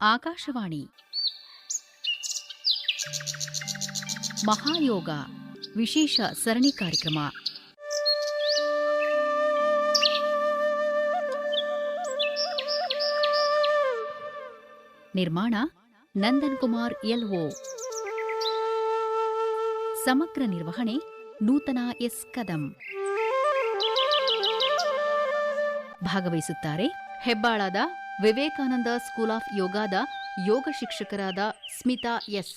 ಆಕಾಶವಾಣಿ. ಮಹಾಯೋಗ ವಿಶೇಷ ಸರಣಿ ಕಾರ್ಯಕ್ರಮ. ನಿರ್ಮಾಣ ನಂದನ್ ಕುಮಾರ್, ಎಲ್ಒ. ಸಮಗ್ರ ನಿರ್ವಹಣೆ ನೂತನ ಎಸ್ ಕದಂ. ಭಾಗವಹಿಸುತ್ತಾರೆ ಹೆಬ್ಬಾಳದ ವಿವೇಕಾನಂದ ಸ್ಕೂಲ್ ಆಫ್ ಯೋಗಾದ ಯೋಗ ಶಿಕ್ಷಕರಾದ ಸ್ಮಿತಾ ಎಸ್.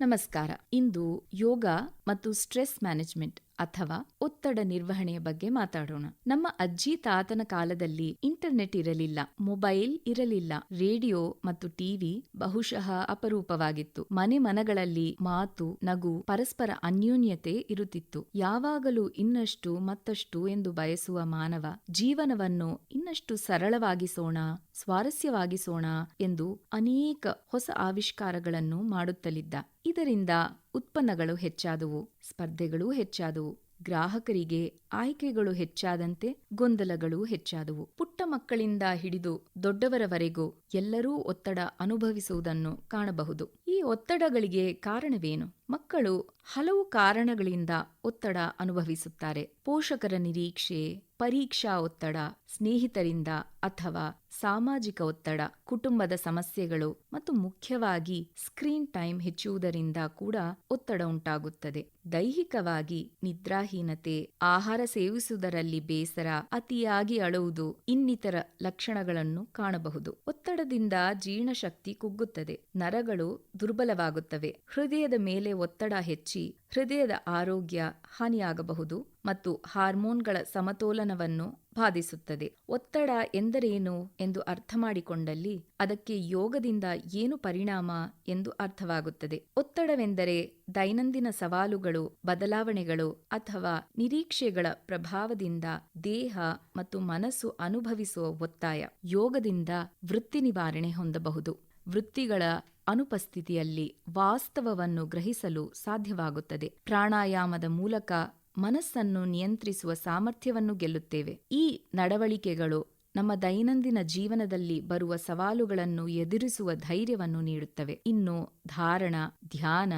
ನಮಸ್ಕಾರ. ಇಂದು ಯೋಗ ಮತ್ತು ಸ್ಟ್ರೆಸ್ ಮ್ಯಾನೇಜ್ಮೆಂಟ್ ಅಥವಾ ಒತ್ತಡ ನಿರ್ವಹಣೆಯ ಬಗ್ಗೆ ಮಾತಾಡೋಣ. ನಮ್ಮ ಅಜ್ಜಿ ತಾತನ ಕಾಲದಲ್ಲಿ ಇಂಟರ್ನೆಟ್ ಇರಲಿಲ್ಲ, ಮೊಬೈಲ್ ಇರಲಿಲ್ಲ, ರೇಡಿಯೋ ಮತ್ತು ಟಿವಿ ಬಹುಶಃ ಅಪರೂಪವಾಗಿತ್ತು. ಮನೆ ಮನಗಳಲ್ಲಿ ಮಾತು, ನಗು, ಪರಸ್ಪರ ಅನ್ಯೋನ್ಯತೆ ಇರುತ್ತಿತ್ತು. ಯಾವಾಗಲೂ ಇನ್ನಷ್ಟು ಮತ್ತಷ್ಟು ಎಂದು ಬಯಸುವ ಮಾನವ ಜೀವನವನ್ನು ಇನ್ನಷ್ಟು ಸರಳವಾಗಿಸೋಣ, ಸ್ವಾರಸ್ಯವಾಗಿಸೋಣ ಎಂದು ಅನೇಕ ಹೊಸ ಆವಿಷ್ಕಾರಗಳನ್ನು ಮಾಡುತ್ತಲಿದ್ದ. ಇದರಿಂದ ಉತ್ಪನ್ನಗಳು ಹೆಚ್ಚಾದವು, ಸ್ಪರ್ಧೆಗಳೂ ಹೆಚ್ಚಾದವು, ಗ್ರಾಹಕರಿಗೆ ಆಯ್ಕೆಗಳು ಹೆಚ್ಚಾದಂತೆ ಗೊಂದಲಗಳು ಹೆಚ್ಚಾದವು. ಪುಟ್ಟ ಮಕ್ಕಳಿಂದ ಹಿಡಿದು ದೊಡ್ಡವರವರೆಗೂ ಎಲ್ಲರೂ ಒತ್ತಡ ಅನುಭವಿಸುವುದನ್ನು ಕಾಣಬಹುದು. ಈ ಒತ್ತಡಗಳಿಗೆ ಕಾರಣವೇನು? ಮಕ್ಕಳು ಹಲವು ಕಾರಣಗಳಿಂದ ಒತ್ತಡ ಅನುಭವಿಸುತ್ತಾರೆ. ಪೋಷಕರ ನಿರೀಕ್ಷೆ, ಪರೀಕ್ಷಾ ಒತ್ತಡ, ಸ್ನೇಹಿತರಿಂದ ಅಥವಾ ಸಾಮಾಜಿಕ ಒತ್ತಡ, ಕುಟುಂಬದ ಸಮಸ್ಯೆಗಳು ಮತ್ತು ಮುಖ್ಯವಾಗಿ ಸ್ಕ್ರೀನ್ ಟೈಮ್ ಹೆಚ್ಚುವುದರಿಂದ ಕೂಡ ಒತ್ತಡ ಉಂಟಾಗುತ್ತದೆ. ದೈಹಿಕವಾಗಿ ನಿದ್ರಾಹೀನತೆ, ಆಹಾರ ಸೇವಿಸುವುದರಲ್ಲಿ ಬೇಸರ, ಅತಿಯಾಗಿ ಅಳುವುದು ಇನ್ನಿತರ ಲಕ್ಷಣಗಳನ್ನು ಕಾಣಬಹುದು. ಒತ್ತಡದಿಂದ ಜೀರ್ಣಶಕ್ತಿ ಕುಗ್ಗುತ್ತದೆ. ನರಗಳು ದುರ್ಬಲವಾಗುತ್ತವೆ. ಹೃದಯದ ಮೇಲೆ ಒತ್ತಡ ಹೆಚ್ಚಿ ಹೃದಯದ ಆರೋಗ್ಯ ಹಾನಿಯಾಗಬಹುದು ಮತ್ತು ಹಾರ್ಮೋನ್ಗಳ ಸಮತೋಲನವನ್ನು ಬಾಧಿಸುತ್ತದೆ. ಒತ್ತಡ ಎಂದರೇನು ಎಂದು ಅರ್ಥ ಮಾಡಿಕೊಂಡಲ್ಲಿ ಅದಕ್ಕೆ ಯೋಗದಿಂದ ಏನು ಪರಿಣಾಮ ಎಂದು ಅರ್ಥವಾಗುತ್ತದೆ. ಒತ್ತಡವೆಂದರೆ ದೈನಂದಿನ ಸವಾಲುಗಳು, ಬದಲಾವಣೆಗಳು ಅಥವಾ ನಿರೀಕ್ಷೆಗಳ ಪ್ರಭಾವದಿಂದ ದೇಹ ಮತ್ತು ಮನಸ್ಸು ಅನುಭವಿಸುವ ಒತ್ತಾಯ. ಯೋಗದಿಂದ ವೃತ್ತಿ ನಿವಾರಣೆ ಹೊಂದಬಹುದು. ವೃತ್ತಿಗಳ ಅನುಪಸ್ಥಿತಿಯಲ್ಲಿ ವಾಸ್ತವವನ್ನು ಗ್ರಹಿಸಲು ಸಾಧ್ಯವಾಗುತ್ತದೆ. ಪ್ರಾಣಾಯಾಮದ ಮೂಲಕ ಮನಸ್ಸನ್ನು ನಿಯಂತ್ರಿಸುವ ಸಾಮರ್ಥ್ಯವನ್ನು ಗೆಲ್ಲುತ್ತೇವೆ. ಈ ನಡವಳಿಕೆಗಳು ನಮ್ಮ ದೈನಂದಿನ ಜೀವನದಲ್ಲಿ ಬರುವ ಸವಾಲುಗಳನ್ನು ಎದುರಿಸುವ ಧೈರ್ಯವನ್ನು ನೀಡುತ್ತವೆ. ಇನ್ನು ಧಾರಣ, ಧ್ಯಾನ,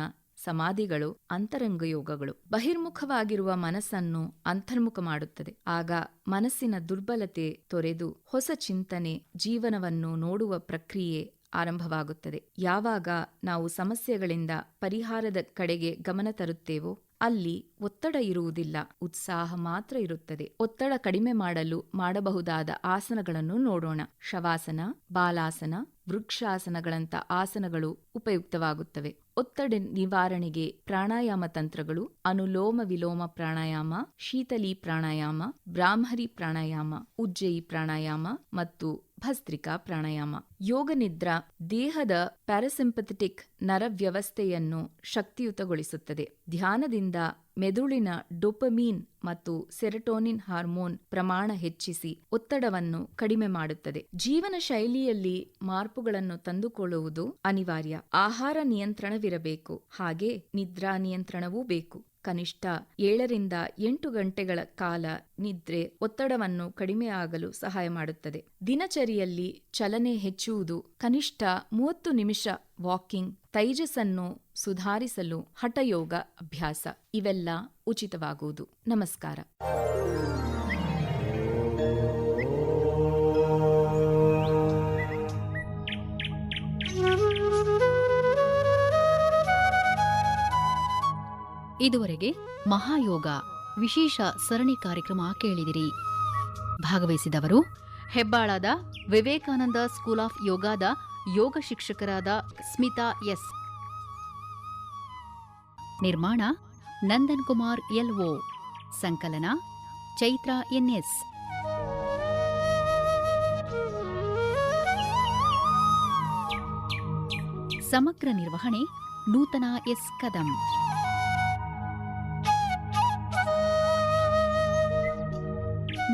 ಸಮಾಧಿಗಳು, ಅಂತರಂಗ ಯೋಗಗಳು. ಬಹಿರ್ಮುಖವಾಗಿರುವ ಮನಸ್ಸನ್ನು ಅಂತರ್ಮುಖ ಮಾಡುತ್ತದೆ. ಆಗ ಮನಸ್ಸಿನ ದುರ್ಬಲತೆ ತೊರೆದು ಹೊಸ ಚಿಂತನೆ, ಜೀವನವನ್ನು ನೋಡುವ ಪ್ರಕ್ರಿಯೆ ಆರಂಭವಾಗುತ್ತದೆ. ಯಾವಾಗ ನಾವು ಸಮಸ್ಯೆಗಳಿಂದ ಪರಿಹಾರದ ಕಡೆಗೆ ಗಮನ ತರುತ್ತೇವೋ ಅಲ್ಲಿ ಒತ್ತಡ ಇರುವುದಿಲ್ಲ, ಉತ್ಸಾಹ ಮಾತ್ರ ಇರುತ್ತದೆ. ಒತ್ತಡ ಕಡಿಮೆ ಮಾಡಲು ಮಾಡಬಹುದಾದ ಆಸನಗಳನ್ನು ನೋಡೋಣ. ಶವಾಸನ, ಬಾಲಾಸನ ವೃಕ್ಷಾಸನಗಳಂತ ಆಸನಗಳು ಉಪಯುಕ್ತವಾಗುತ್ತವೆ. ಒತ್ತಡ ನಿವಾರಣೆಗೆ ಪ್ರಾಣಾಯಾಮ ತಂತ್ರಗಳು, ಅನುಲೋಮ ವಿಲೋಮ ಪ್ರಾಣಾಯಾಮ, ಶೀತಲಿ ಪ್ರಾಣಾಯಾಮ, ಬ್ರಾಹ್ಮರಿ ಪ್ರಾಣಾಯಾಮ, ಉಜ್ಜಯಿ ಪ್ರಾಣಾಯಾಮ ಮತ್ತು ಭಸ್ತ್ರಿಕಾ ಪ್ರಾಣಾಯಾಮ. ಯೋಗ ನಿದ್ರಾ ದೇಹದ ಪ್ಯಾರಾಸಿಂಪಥೆಟಿಕ್ ನರವ್ಯವಸ್ಥೆಯನ್ನು ಶಕ್ತಿಯುತಗೊಳಿಸುತ್ತದೆ. ಧ್ಯಾನದಿಂದ ಮೆದುಳಿನ ಡೊಪಮೀನ್ ಮತ್ತು ಸೆರಟೋನಿನ್ ಹಾರ್ಮೋನ್ ಪ್ರಮಾಣ ಹೆಚ್ಚಿಸಿ ಒತ್ತಡವನ್ನು ಕಡಿಮೆ ಮಾಡುತ್ತದೆ. ಜೀವನ ಶೈಲಿಯಲ್ಲಿ ಮಾರ್ಪುಗಳನ್ನು ತಂದುಕೊಳ್ಳುವುದು ಅನಿವಾರ್ಯ. ಆಹಾರ ನಿಯಂತ್ರಣವಿರಬೇಕು. ಹಾಗೆ ನಿದ್ರಾ ನಿಯಂತ್ರಣವೂ ಬೇಕು. ಕನಿಷ್ಠ ಏಳರಿಂದ ಎಂಟು ಗಂಟೆಗಳ ಕಾಲ ನಿದ್ರೆ ಒತ್ತಡವನ್ನು ಕಡಿಮೆಯಾಗಲು ಸಹಾಯ ಮಾಡುತ್ತದೆ. ದಿನಚರಿಯಲ್ಲಿ ಚಲನೆ ಹೆಚ್ಚುವುದು ಕನಿಷ್ಠ ಮೂವತ್ತು ನಿಮಿಷ ವಾಕಿಂಗ್, ತೈಜಸ್ಸನ್ನು ಸುಧಾರಿಸಲು ಹಠಯೋಗ ಅಭ್ಯಾಸ ಇವೆಲ್ಲ ಉಚಿತವಾಗುವುದು. ನಮಸ್ಕಾರ. ಇದುವರೆಗೆ ಮಹಾಯೋಗ ವಿಶೇಷ ಸರಣಿ ಕಾರ್ಯಕ್ರಮ ಕೇಳಿದಿರಿ. ಭಾಗವಹಿಸಿದವರು ಹೆಬ್ಬಾಳದ ವಿವೇಕಾನಂದ ಸ್ಕೂಲ್ ಆಫ್ ಯೋಗಾದ ಯೋಗ ಶಿಕ್ಷಕರಾದ ಸ್ಮಿತಾ ಎಸ್. ನಿರ್ಮಾಣ ನಂದನ್ ಕುಮಾರ್ ಎಲ್ಒ. ಸಂಕಲನ ಚೈತ್ರ ಎನ್ಎಸ್ ಸಮಗ್ರ ನಿರ್ವಹಣೆ ನೂತನ ಎಸ್ ಕದಂ.